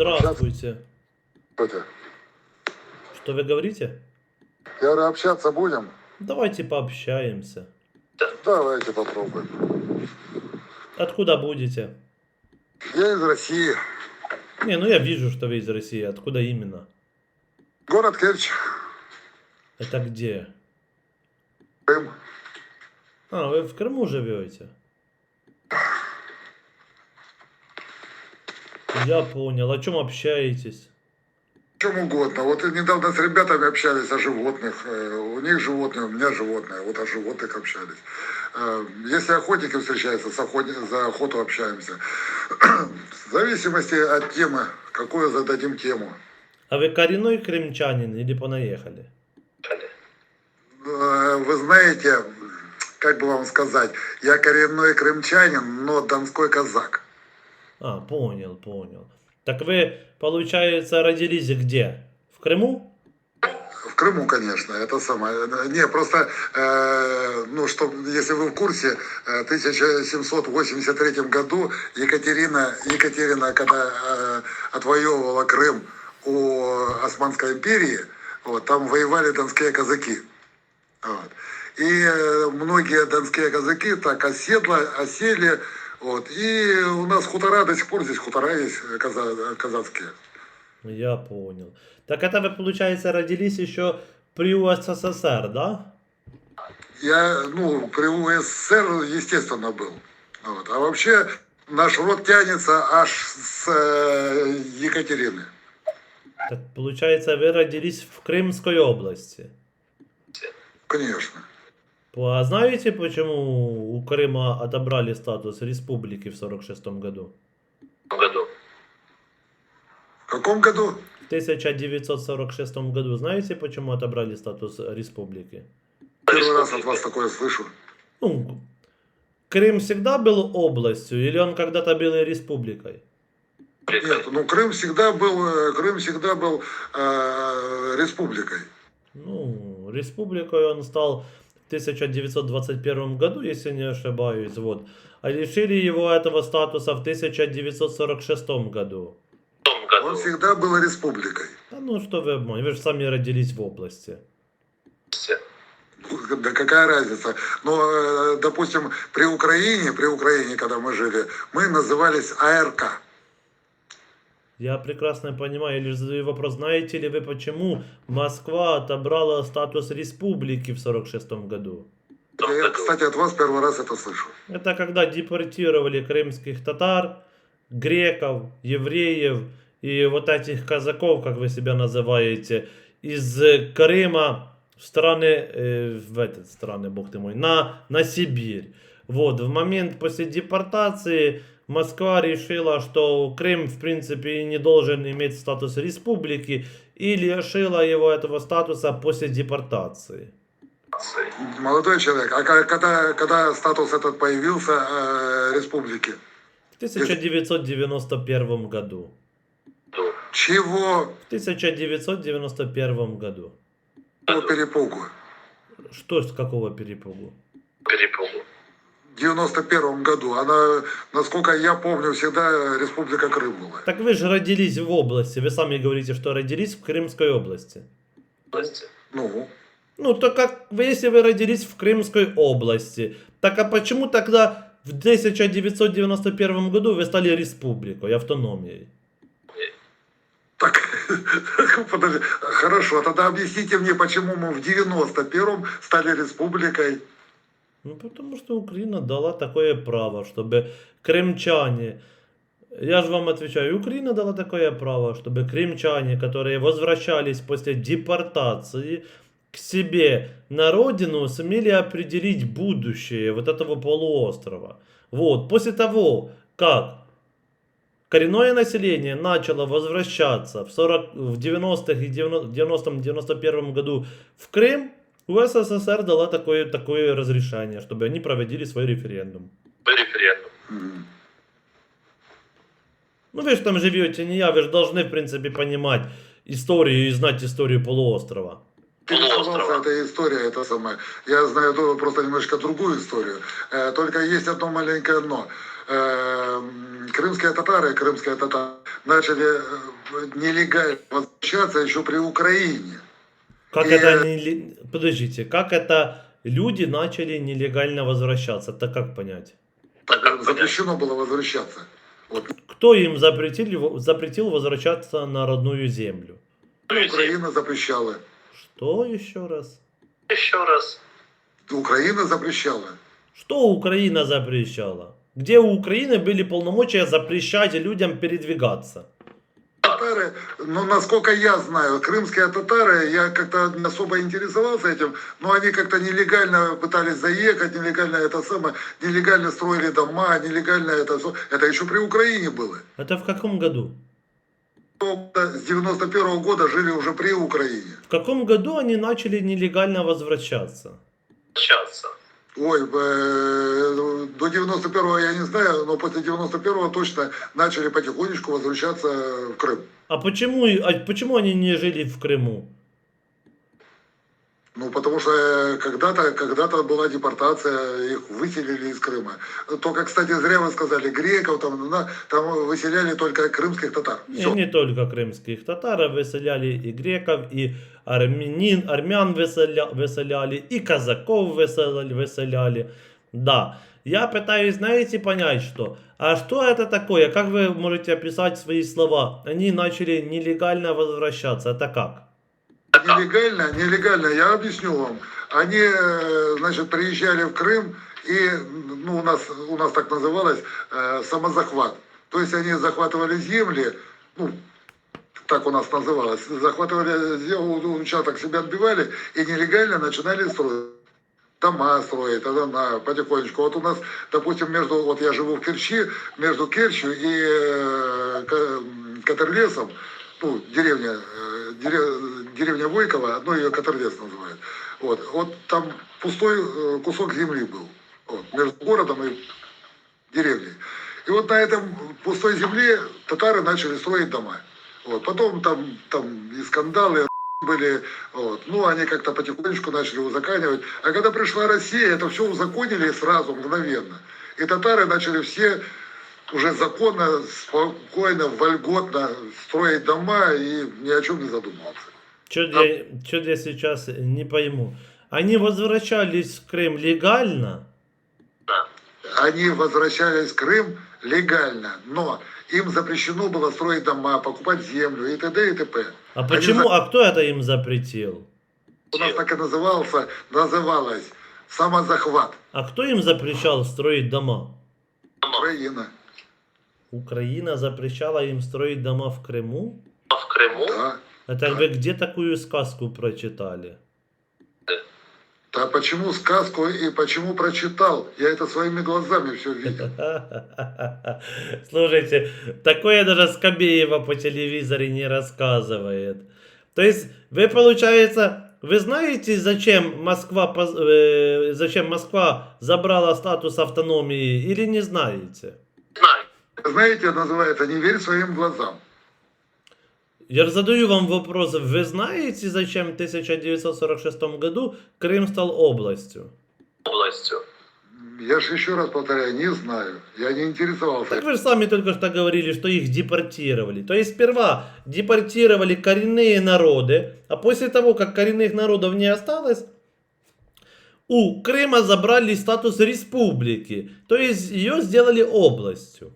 Здравствуйте. Что-то. Что вы говорите? Я говорю, общаться будем? Давайте пообщаемся. Давайте попробуем. Откуда будете? Я из России. Не, ну я вижу, что вы из России. Откуда именно? Город Керчь. Это где? Крым. А, вы в Крыму живете? Я понял. О чем общаетесь? Чем угодно. Вот недавно с ребятами общались о животных. Э, У них животные, у меня животные. Вот о животных общались. Э, Если охотники встречаются, с охоти- за охоту общаемся. В зависимости от темы, какую зададим тему. А вы коренной крымчанин или понаехали? Э, Вы знаете, как бы вам сказать, я коренной крымчанин, но донской казак. А, понял, понял. Так вы, получается, родились где? В Крыму? В Крыму, конечно, это самое. Не, просто, э, ну, что, если вы в курсе, э, в 1783 году Екатерина, Екатерина, когда э, отвоевывала Крым у Османской империи, вот, там воевали донские казаки. Вот. И э, многие донские казаки так оседло, осели, вот, и у нас хутора до сих пор здесь хутора есть э, каза- казацкие. Я понял. Так это вы, получается, родились еще при УССР, да? Я, ну, при УССР, естественно, был. Вот. А вообще наш род тянется аж с э, Екатерины. Так получается, вы родились в Крымской области. Конечно. А знаете, почему у Крыма отобрали статус республики в 46 году? В каком году? В 1946 году знаете, почему отобрали статус республики? Первый раз от вас такое слышу. Ну, Крым всегда был областью или он когда-то был и республикой? Нет, ну Крым всегда был, э, Крым всегда был э, республикой. Ну, республикой он стал в 1921 году, если не ошибаюсь, вот. А лишили его этого статуса в 1946 году. Он всегда был республикой. Да ну что вы обманываете, вы же сами родились в области. Да какая разница? Ну, э, допустим, при Украине, при Украине, когда мы жили, мы назывались АРК. Я прекрасно понимаю, я лишь задаю вопрос, знаете ли вы, почему Москва отобрала статус республики в 46 году? Я, кстати, от вас первый раз это слышу. Это когда депортировали крымских татар, греков, евреев и вот этих казаков, как вы себя называете, из Крыма в страны, э, в этот страны, бог ты мой, на, на Сибирь. Вот, в момент после депортации Москва решила, что Крым, в принципе, не должен иметь статус республики и лишила его этого статуса после депортации. Молодой человек, а когда, когда статус этот появился э, республики? В 1991 году. Чего В 1991 году. по перепугу? Что с какого перепугу? В 91 году. Она, насколько я помню, всегда республика Крым была. Так вы же родились в области. Вы сами говорите, что родились в Крымской области. Ну, Ну, так как вы, если вы родились в Крымской области, так а почему тогда в 1991 году вы стали республикой, автономией? так, подожди, хорошо, тогда объясните мне, почему мы в 91-м стали республикой. Ну, потому что Украина дала такое право, чтобы крымчане, я же вам отвечаю, Украина дала такое право, чтобы крымчане, которые возвращались после депортации к себе на родину, сумели определить будущее вот этого полуострова. Вот, после того, как коренное население начало возвращаться в, 40, в 90-х и 90-91 году в Крым, УССР дала такое, такое разрешение, чтобы они проводили свой референдум. М. Ну вы же там живете, не я, вы же должны, в принципе, понимать историю и знать историю полуострова. Полуострова. этой историей, это самое. Я знаю просто немножко другую историю. Э, Только есть одно маленькое но. Э, Крымские татары, крымские татары начали э, нелегально возвращаться еще при Украине. Как И- это ли- Подождите, как это люди начали нелегально возвращаться? Это как понять? Так понять? Запрещено было возвращаться. Вот. Кто им запретил, запретил возвращаться на родную землю? Украина запрещала. Что еще раз? Еще раз. Украина запрещала. Что Украина запрещала? Где у Украины были полномочия запрещать людям передвигаться? Татары, ну, насколько я знаю, крымские татары, я как-то не особо интересовался этим, но они как-то нелегально пытались заехать, нелегально это самое, нелегально строили дома, нелегально это все. Это еще при Украине было. Это в каком году? С 91 года жили уже при Украине. В каком году они начали нелегально возвращаться? Общаться. Ой, э, до 91-го я не знаю, но после 91-го точно начали потихонечку возвращаться в Крым. А почему, а почему они не жили в Крыму? Ну, потому что э, когда-то когда была депортация, их выселили из Крыма. Только, кстати, зря вы сказали, греков там, на- там выселяли только крымских татар. И Всё. не только крымских татар, выселяли и греков, и армянин, армян выселя- выселяли, и казаков выселяли, выселяли. Да, я пытаюсь, знаете, понять, что. А что это такое? Как вы можете описать свои слова? Они начали нелегально возвращаться. Это как? Нелегально, нелегально, я объясню вам. Они, э, значит, приезжали в Крым, и, ну, у нас, у нас так называлось, э, самозахват. То есть они захватывали земли, ну, так у нас называлось, захватывали землю, участок себе отбивали и нелегально начинали строить. Дома строить, тогда на потихонечку. Вот у нас, допустим, между, вот я живу в Керчи, между Керчью и э, Катерлесом, ну, деревня, э, дере- деревня Войкова, ну, ее Катерлес называют. Вот, вот там пустой э, кусок земли был, вот, между городом и деревней. И вот на этом пустой земле татары начали строить дома. Вот, потом там, там и скандалы были, вот. ну, они как-то потихонечку начали узаканивать. А когда пришла Россия, это все узаконили сразу, мгновенно. И татары начали все уже законно, спокойно, вольготно строить дома и ни о чем не задумываться. Что я, чё я сейчас не пойму. Они возвращались в Крым легально? Да. Они возвращались в Крым легально, но им запрещено было строить дома, покупать землю и т.д. и т.п. А Они почему? за- А кто это им запретил? У нас так и назывался, называлось самозахват. А кто им запрещал строить дома? Украина. Украина запрещала им строить дома в Крыму? А в Крыму? Да. Это вы где такую сказку прочитали? Да почему сказку и почему прочитал? Я это своими глазами все видел. Слушайте, такое даже Скобеева по телевизору не рассказывает. То есть, вы, получается, вы знаете, зачем Москва, э, зачем Москва забрала статус автономии или не знаете? Знаете, называется «Не верь своим глазам». Я задаю вам вопрос. Вы знаете, зачем в 1946 году Крым стал областью? Областью. Я же еще раз повторяю, не знаю. Я не интересовался. Так вы же сами только что говорили, что их депортировали. То есть сперва депортировали коренные народы, а после того, как коренных народов не осталось, у Крыма забрали статус республики. То есть ее сделали областью.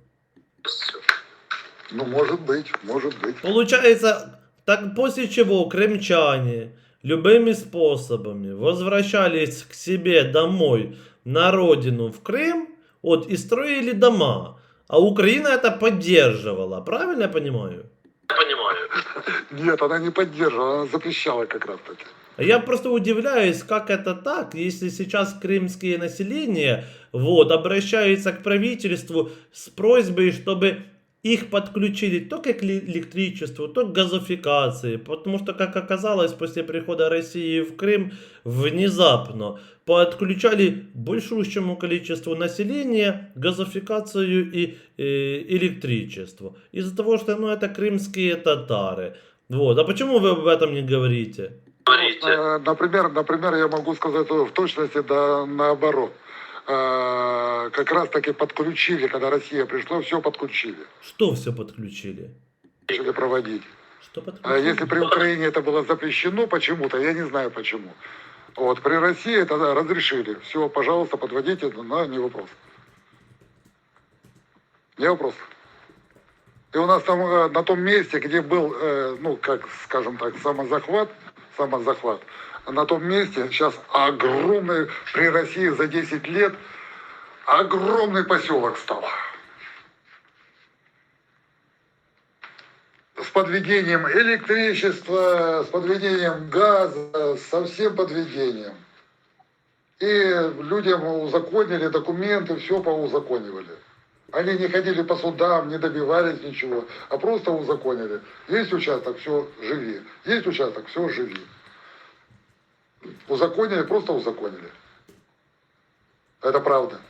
Ну, может быть, может быть. Получается, так после чего крымчане любыми способами возвращались к себе домой на родину в Крым, вот, и строили дома. А Украина это поддерживала, правильно я понимаю? Нет, она не поддерживала, она запрещала как раз таки. Я просто удивляюсь, как это так, если сейчас крымские население вот, обращаются к правительству с просьбой, чтобы их подключили то к эле- электричеству, то к газификации, потому что, как оказалось, после прихода России в Крым внезапно подключали большущему количеству населения газификацию и э, электричество. Из-за того, что ну, это крымские татары. Вот. А почему вы об этом не говорите? Говорите. Э, Например, например, я могу сказать в точности да наоборот. Э, Как раз таки подключили, когда Россия пришла, все подключили, Что все подключили? начали проводить. Что А подключили? если при Украине это было запрещено почему-то, я не знаю почему. Вот, при России это да, разрешили. Все, пожалуйста, подводите, но не вопрос. Не вопрос. И у нас там э, на том месте, где был, э, ну, как, скажем так, самозахват, самозахват, на том месте сейчас огромный, при России за 10 лет, огромный поселок стал. С подведением электричества, с подведением газа, со всем подведением. И людям узаконили документы, все поузаконивали. Они не ходили по судам, не добивались ничего, а просто узаконили. Есть участок, все, живи. Есть участок, все, живи. Узаконили, просто узаконили. Это правда.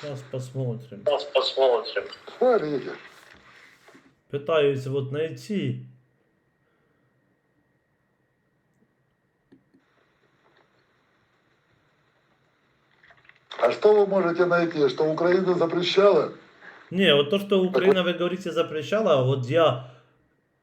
Сейчас посмотрим. Сейчас посмотрим. Смотрите. Пытаюсь вот найти. А что вы можете найти? Что Украина запрещала? Не, вот то, что Украина, вы говорите, запрещала, вот я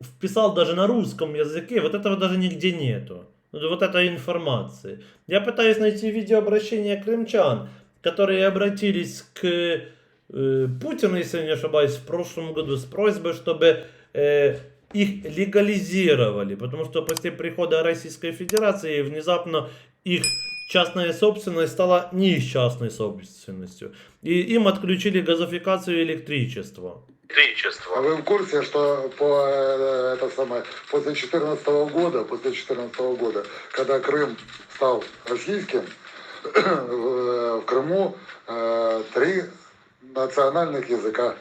вписал даже на русском языке, вот этого даже нигде нету. Вот этой информации. Я пытаюсь найти видеообращение крымчан, которые обратились к э, Путину, если не ошибаюсь, в прошлом году с просьбой, чтобы э, их легализировали, потому что после прихода Российской Федерации внезапно их частная собственность стала не частной собственностью. И им отключили газификацию и электричество. А Электричество. вы в курсе, что по, э, это самое, после 2014 года, после 2014 года, когда Крым стал российским, в в Крыму э, три национальных языка.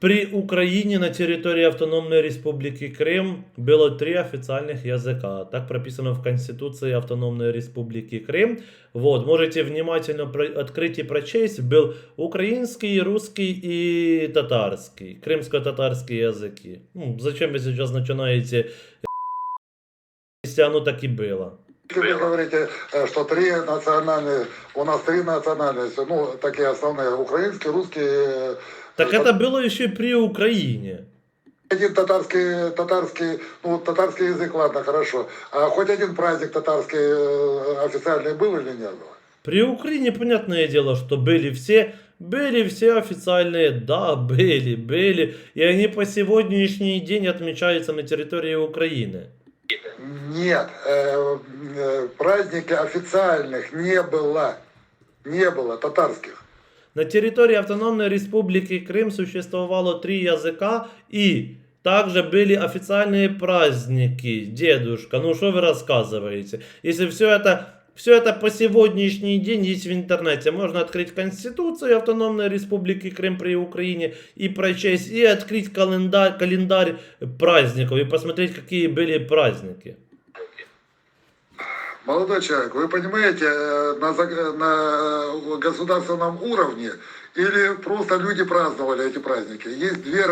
При Украине на территории Автономной Республики Крым было три официальных языка. Так прописано в Конституции Автономной Республики Крым. Вот, можете внимательно открыть и прочесть. Был украинский, русский и татарский. Крымско-татарские языки. Ну, зачем вы сейчас начинаете если оно так и было? Вы говорите, э, что три национальные, у нас три национальности, ну, такие основные, украинский, русский, э, Так это было еще и при Украине. один татарский, татарский, ну, татарский язык, ладно, хорошо. А хоть один праздник татарский э, официальный был или не было? При Украине, понятное дело, что были все, были все официальные, да, были, были, и они по сегодняшний день отмечаются на территории Украины. Нет, э, э, праздники официальных не было. Не было татарских. На территории Автономной Республики Крым существовало три языка и также были официальные праздники. Дедушка, ну что вы рассказываете? Если все это, все это по сегодняшний день есть в интернете, можно открыть Конституцию Автономной Республики Крым при Украине и прочесть, и открыть календарь, календарь праздников и посмотреть, какие были праздники. Молодой человек, вы понимаете, э, на, на государственном уровне или просто люди праздновали эти праздники? Есть две...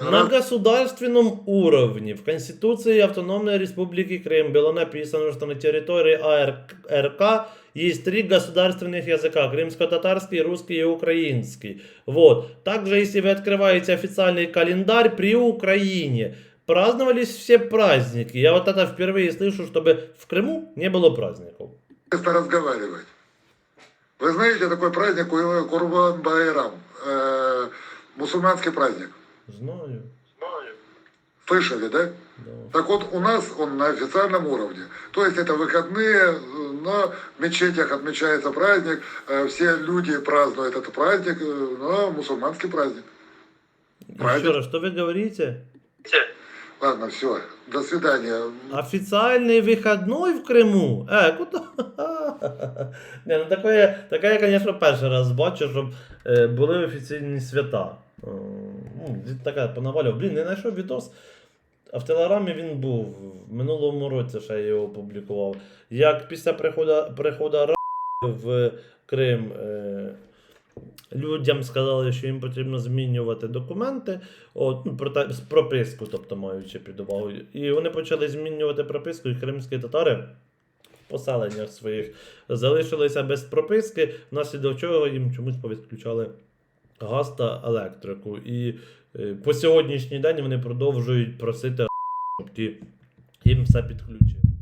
На государственном уровне в Конституции Автономной Республики Крым было написано, что на территории АРК есть три государственных языка. Крымско-татарский, русский и украинский. Вот. Также, если вы открываете официальный календарь при Украине, праздновались все праздники. Я вот это впервые слышу, чтобы в Крыму не было праздников. место разговаривать. Вы знаете такой праздник Ку- Курбан Байрам, э, мусульманский праздник. Знаю. Знаю. Слышали, да? Да. Так вот, у нас он на официальном уровне. То есть это выходные, но в мечетях отмечается праздник, э, все люди празднуют этот праздник, э, но мусульманский праздник. Правильно. Еще раз, что вы говорите? Ладно, все, до свидания. Официальный выходной в Криму? Е, куди? Не, ну такое, таке я, звісно, перший раз бачу, щоб е, були офіційні свята. Е, ну, таке понавалював. Блін, не знайшов відос. А в Телеграмі він був. В минулому році ще я його опублікував. Як після приходу, приходу Ра в Крим. Е, людям сказали, що їм потрібно змінювати документи, от, ну, про прописку, тобто маючи під увагою. І вони почали змінювати прописку, і кримські татари в поселеннях своїх залишилися без прописки, внаслідок чого їм чомусь повідключали газ та електрику. І е, по сьогоднішній день вони продовжують просити, щоб ті їм все підключили.